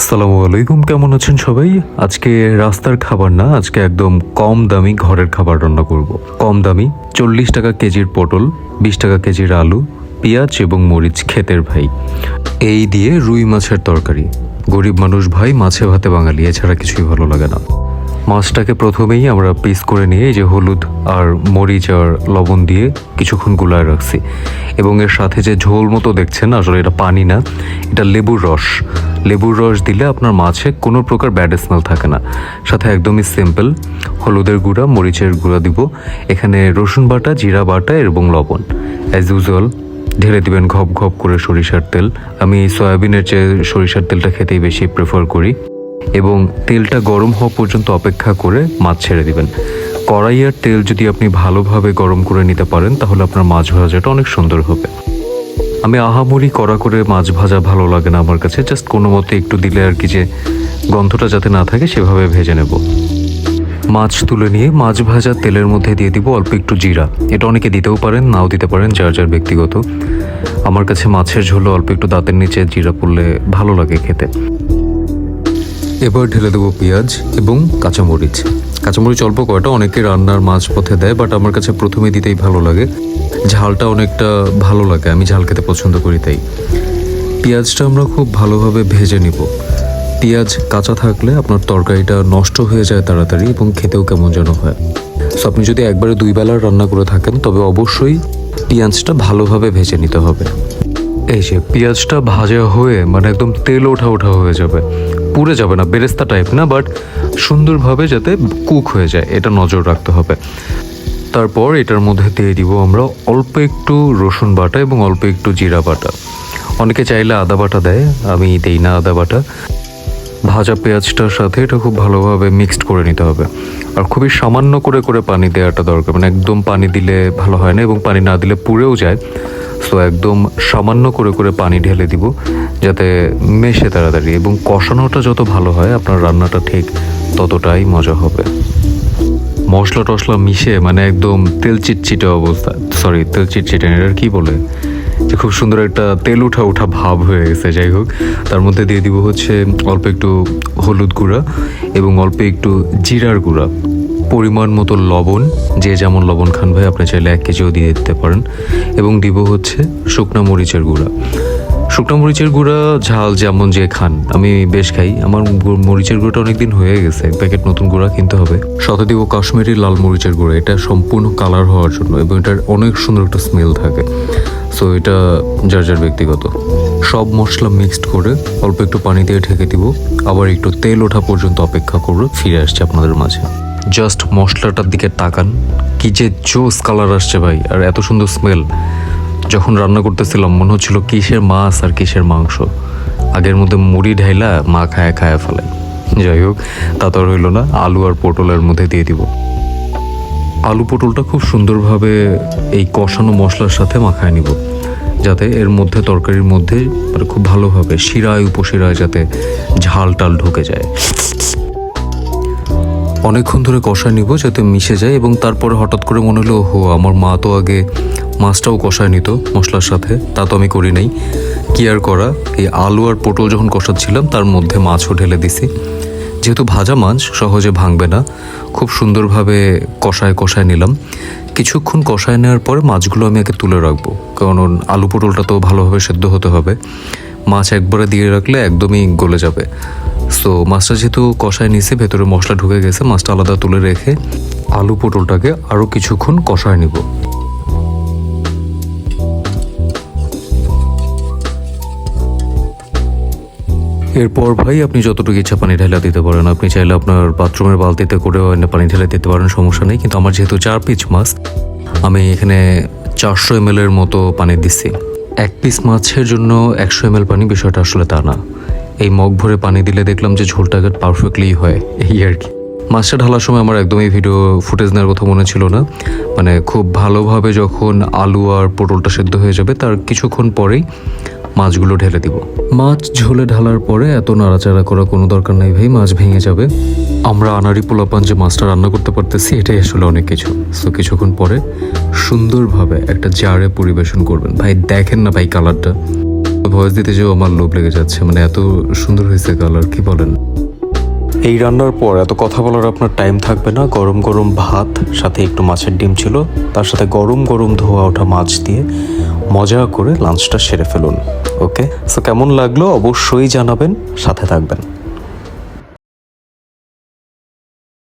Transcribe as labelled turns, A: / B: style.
A: আসসালামু আলাইকুম, কেমন আছেন সবাই? আজকে রাস্তার খাবার না, আজকে একদম কম দামি ঘরের খাবার রান্না করব। কম দামি, চল্লিশ টাকা কেজির পটল, বিশ টাকা কেজির আলু, পেঁয়াজ এবং মরিচ ক্ষেতের ভাই। এই দিয়ে রুই মাছের তরকারি। গরিব মানুষ ভাই, মাছে ভাতে বাঙালি, এছাড়া কিছুই ভালো লাগে না। মাছটাকে প্রথমেই আমরা পিস করে নিয়ে এই যে হলুদ আর মরিচ আর লবণ দিয়ে কিছুক্ষণ গুলায় রাখছি। এবং এর সাথে যে ঝোল মতো দেখছেন, আসলে এটা পানি না, এটা লেবুর রস। লেবুর রস দিলে আপনার মাছে কোনো প্রকার ব্যাড স্মেল থাকে না। সাথে একদমই সিম্পল হলুদের গুঁড়া, মরিচের গুঁড়া দিব। এখানে রসুন বাটা, জিরা বাটা এবং লবণ। অ্যাজ ইউজুয়াল ঢেলে দিবেন ঘপ ঘপ করে সরিষার তেল। আমি সয়াবিনের চেয়ে সরিষার তেলটা খেতেই বেশি প্রেফার করি। এবং তেলটা গরম হওয়া পর্যন্ত অপেক্ষা করে মাছ ছেড়ে দিবেন। কড়াইয়ের তেল যদি আপনি ভালোভাবে গরম করে নিতে পারেন, তাহলে আপনার মাছ ভাজাটা অনেক সুন্দর হবে। আমি আহামরি কড়া করে মাছ ভাজা ভালো লাগে না আমার কাছে, জাস্ট কোনো মতে একটু দিলে আর কি যে গন্ধটা যাতে না থাকে, সেভাবে ভেজে নেব। মাছ তুলে নিয়ে মাছ ভাজা তেলের মধ্যে দিয়ে দিব অল্প একটু জিরা। এটা অনেকে দিতেও পারেন, নাও দিতে পারেন, যার যার ব্যক্তিগত। আমার কাছে মাছের ঝোল অল্প একটু দাঁতের নিচে জিরা পড়লে ভালো লাগে খেতে। এবার ঢেলে দেবো পেঁয়াজ এবং কাঁচামরিচ। কাঁচামরিচ অল্প কয়টা, অনেকে রান্নার মাছ পথে দেয় বাট আমার কাছে প্রথমে দিতেই ভালো লাগে। ঝালটা অনেকটা ভালো লাগে, আমি ঝাল খেতে পছন্দ করি তাই। পেঁয়াজটা আমরা খুব ভালোভাবে ভেজে নিব। পেঁয়াজ কাঁচা থাকলে আপনার তরকারিটা নষ্ট হয়ে যায় তাড়াতাড়ি এবং খেতেও কেমন যেন হয়। সো আপনি যদি একবারে দুই বেলার রান্না করে থাকেন, তবে অবশ্যই পেঁয়াজটা ভালোভাবে ভেজে নিতে হবে। এই যে পেঁয়াজটা ভাজা হয়ে মানে একদম তেল ওঠা ওঠা হয়ে যাবে, পুড়ে যাবে না, বেরেস্তা টাইপ না বাট সুন্দরভাবে যাতে কুক হয়ে যায়, এটা নজর রাখতে হবে। তারপর এটার মধ্যে দিয়ে দিব আমরা অল্প একটু রসুন বাটা এবং অল্প একটু জিরা বাটা। অনেকে চাইলে আদা বাটা দেয়, আমি দেই না আদা বাটা। ভাজা পেঁয়াজটার সাথে এটা খুব ভালোভাবে মিক্সড করে নিতে হবে। আর খুবই সামান্য করে করে পানি দেওয়াটা দরকার মানে একদম পানি দিলে ভালো হয় না এবং পানি না দিলে পুড়েও যায়। সো একদম সামান্য করে করে পানি ঢেলে দিব যাতে মেশে তাড়াতাড়ি এবং কষানোটা যত ভালো হয় আপনার রান্নাটা ঠিক ততটাই মজা হবে। মশলা টশলা মিশে মানে একদম তেল চিটচিটে অবস্থা সরি তেল চিটচিটে না, এটার কি বলে? যে খুব সুন্দর একটা তেল উঠা উঠা ভাব হয়ে গেছে যাই হোক। তার মধ্যে দিয়ে দিব হচ্ছে অল্প একটু হলুদ গুঁড়া এবং অল্প একটু জিরার গুঁড়া। পরিমাণ মতো লবণ, যে যেমন লবণ খান ভাই, আপনি চাইলে এক কেজিও দিয়ে দিতে পারেন। এবং দিব হচ্ছে শুকনা মরিচের গুঁড়া। শুকনো মরিচের গুঁড়া, ঝাল যেমন যে খান, আমি বেশ খাই। আমার মরিচের গুঁড়োটা অনেকদিন হয়ে গেছে, এক প্যাকেট নতুন গুঁড়া কিনতে হবে। সাথে দিব কাশ্মীরি লাল মরিচের গুঁড়া, এটা সম্পূর্ণ কালার হওয়ার জন্য এবং এটার অনেক সুন্দর একটা স্মেল থাকে। সো এটা যার যার ব্যক্তিগত। সব মশলা মিক্সড করে অল্প একটু পানি দিয়ে ঢেকে দিব। আবার একটু তেল ওঠা পর্যন্ত অপেক্ষা করব, ফিরে আসছে আপনাদের মাঝে। জাস্ট মশলাটার দিকে তাকান। কি যে জোস কালার আসছে ভাই, আর এত সুন্দর স্মেল যখন রান্না করতেছিলাম, মনে হচ্ছিল কিসের মাছ আর কিসের মাংস। আগের মধ্যে মুড়ি ঢাইলা মা খায়া খায়া ফেলে। যাই হোক, তা তো হইল না, আলু আর পটলের মধ্যে দিয়ে দিব। আলু পটলটা খুব সুন্দরভাবে এই কষানো মশলার সাথে মাখায় নিব। যাতে এর মধ্যে তরকারির মধ্যে মানে খুব ভালোভাবে শিরায়, উপশিরায় যাতে ঝাল টাল ঢুকে যায়। অনেকক্ষণ ধরে কষায় নিব যাতে মিশে যায় এবং তারপরে হঠাৎ করে মনে হলো হো আমার মা তো আগে মাছটাও কষায় নিত মশলার সাথে, তা তো আমি করি নাই। কি আর করা? এই আলু আর পটল যখন কষাচ্ছিলাম, তার মধ্যে মাছও ঢেলে দিছি। যেহেতু ভাজা মাছ, সহজে ভাঙবে না। খুব সুন্দরভাবে কষায় কষায় নিলাম। কিছুক্ষণ কষায় নেওয়ার পরে মাছগুলো আমি আগে তুলে রাখব, কারণ আলু পটলটা তো ভালোভাবে সেদ্ধ হতে হবে। মাছ একবারে দিয়ে রাখলে একদমই গলে যাবে। সো মাছটা যেহেতু কষায় নিছে, ভেতরে মশলা ঢুকে গেছে মাছটা আলাদা তুলে রেখে আলু পটলটাকে আরও কিছুক্ষণ কষায় নিব। এরপর ভাই, আপনি যতটুকু ইচ্ছা পানি ঢেলা দিতে পারেন। আপনি চাইলে আপনার বাথরুমের বালতিতে করেও পানি ঢেলে দিতে পারেন, সমস্যা নেই। কিন্তু আমার যেহেতু চার পিস মাছ, আমি এখানে চারশো এম এর মতো পানি দিচ্ছি। এক পিস মাছের জন্য একশো এম পানি বিষয়টা আসলে তা না। এই মগ ভরে পানি দিলে দেখলাম যে ঝোলটাকে পারফেক্টলি হয়। এই আর কি। মাছটা ঢালার সময় আমার একদমই ভিডিও ফুটেজ নেওয়ার কথা মনে ছিল না। মানে খুব ভালোভাবে যখন আলু আর পটলটা সেদ্ধ হয়ে যাবে, তার কিছুক্ষণ পরেই মাছগুলো ঢেলে দিব। মাছ ঝোলে ঢালার পরে এত নাড়াচাড়া করা কোনো দরকার নাই ভাই, মাছ ভেঙে যাবে। আমরা আনারি পোলাপান যে মাছটা রান্না করতে পারতেছি, এটাই আসলে অনেক কিছু। সো কিছুক্ষণ পরে সুন্দরভাবে একটা জারে পরিবেশন করবেন। ভাই, দেখেন না ভাই কালারটা ভয়েস দিতে যেও আমার লোভ লেগে যাচ্ছে মানে এত সুন্দর হয়েছে কালার কি বলেন? এই রান্নার পর এত কথা বলার আপনার টাইম থাকবে না। গরম গরম ভাত, সাথে একটু মাছের ডিম ছিল। তার সাথে গরম গরম ধোয়া ওঠা মাছ দিয়ে মজা করে লাঞ্চটা সেরে ফেলুন ওকে সো কেমন লাগল অবশ্যই জানাবেন, সাথে থাকবেন।